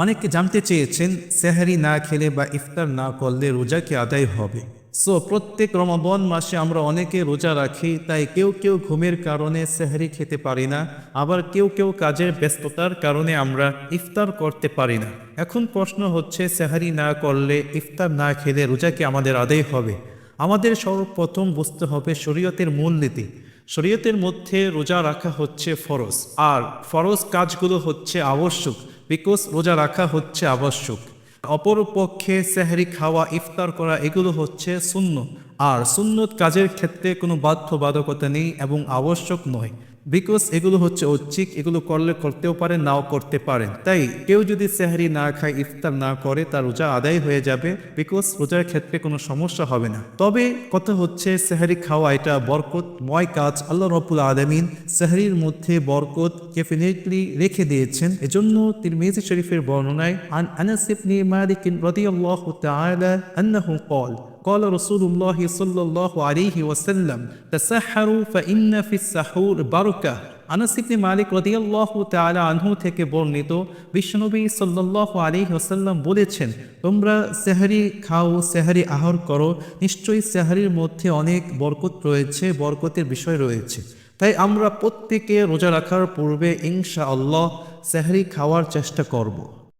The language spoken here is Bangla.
অনেকে জানতে চেয়েছেন, সেহারি না খেলে বা ইফতার না করলে রোজা কি আদায় হবে? সো প্রত্যেক রমাবন মাসে আমরা অনেকে রোজা রাখি, তাই কেউ কেউ ঘুমের কারণে সেহারি খেতে পারি না, আবার কেউ কেউ কাজের ব্যস্ততার কারণে আমরা ইফতার করতে পারি না। এখন প্রশ্ন হচ্ছে, সেহারি না করলে ইফতার না খেলে রোজা কি আমাদের আদায় হবে? আমাদের সর্বপ্রথম বুঝতে হবে শরীয়তের মূলনীতি শরীয়তের মধ্যে রোজা রাখা হচ্ছে ফরজ, আর ফরজ কাজগুলো হচ্ছে আবশ্যক। বিকজ রোজা রাখা হচ্ছে আবশ্যক। অপরপক্ষে সেহরি খাওয়া, ইফতার করা, এগুলো হচ্ছে শূন্য আর সুন্নত কাজের ক্ষেত্রে কোনো বাধ্যবাধকতা নেই এবং আবশ্যক নয়। বিকজ এগুলো হচ্ছে ঐচ্ছিক, এগুলো করলে করতেও পারে, নাও করতে পারেন তাই কেউ যদি সেহারি না খায়, ইফতার না করে, তার রোজা আদায় হয়ে যাবে। বিকজ রোজার ক্ষেত্রে কোনো সমস্যা হবে না। তবে কথা হচ্ছে সেহারি খাওয়া এটা বরকত ময় কাজ। আল্লাহ রবুল আলমিন সেহারির মধ্যে বরকত ডেফিনেটলি রেখে দিয়েছেন। এজন্য তিনি মেজি শরীফের বর্ণনায়, আন আনাসিবনি মালিকিন রাদিয়াল্লাহু তাআলা আন্নাহু ক্বাল قال رسول الله صلى الله عليه وسلم تسحروا فإن في السحور بركة আনাস ইবনে মালিক রাদিয়াল্লাহু তাআলা আনহু থেকে বর্ণিত বিশ্বনবী সাল্লাল্লাহু আলাইহি ওয়াসাল্লাম বলেছেন তোমরা সেহরি খাও সেহরি আহর করো নিশ্চয়ই সেহরির মধ্যে অনেক বরকত রয়েছে বরকতের বিষয় রয়েছে তাই আমরা প্রত্যেকে রোজা রাখার পূর্বে ইনশা আল্লাহ সেহরি খাওয়ার চেষ্টা করব